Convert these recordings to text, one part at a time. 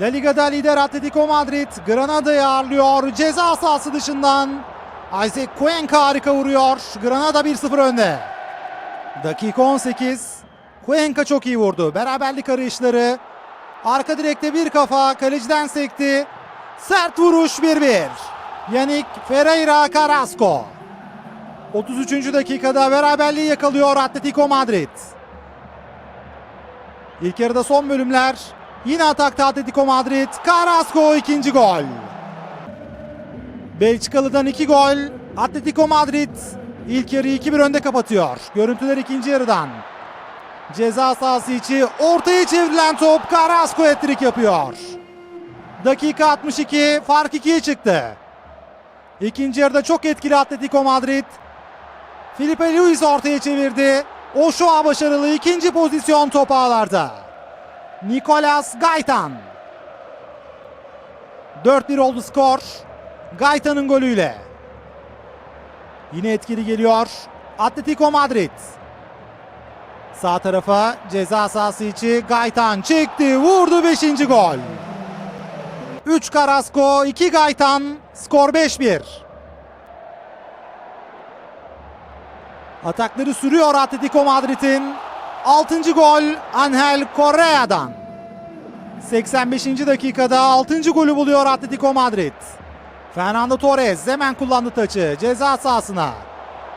La Liga'da lider Atletico Madrid Granada'yı ağırlıyor. Ceza sahası dışından Isaac Cuenca harika vuruyor. Granada 1-0 önde. Dakika 18. Cuenca çok iyi vurdu. Beraberlik arayışları. Arka direkte bir kafa kaleciden sekti. Sert vuruş 1-1. Yannick Ferreira Carrasco. 33. dakikada beraberliği yakalıyor Atletico Madrid. İlk yarıda son bölümler. Yine atakta Atletico Madrid. Carrasco ikinci gol. Belçikalı'dan iki gol. Atletico Madrid ilk yarıyı 2-1 önde kapatıyor. Görüntüler ikinci yarıdan. Ceza sahası içi ortaya çevrilen top Carrasco hat yapıyor. Dakika 62 fark 2'ye çıktı. İkinci yarıda çok etkili Atletico Madrid. Felipe Luis ortaya çevirdi. Oşoa başarılı ikinci pozisyon top ağlarda. Nicolas Gaitan. 4-1 oldu skor. Gaitan'ın golüyle. Yine etkili geliyor. Atletico Madrid. Sağ tarafa ceza sahası içi Gaitan çekti. Vurdu 5. gol. 3 Carrasco, 2 Gaitan. Skor 5-1. Atakları sürüyor Atletico Madrid'in. 6. gol Angel Correa'dan. 85. dakikada 6. golü buluyor Atletico Madrid. Fernando Torres hemen kullandı taçı ceza sahasına.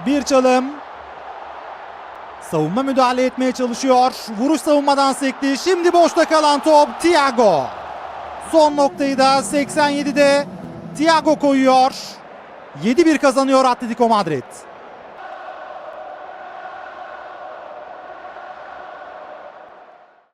Bir çalım. Savunma müdahale etmeye çalışıyor. Vuruş savunmadan sekti. Şimdi boşta kalan top Thiago. Son noktayı da 87'de Thiago koyuyor. 7-1 kazanıyor Atletico Madrid.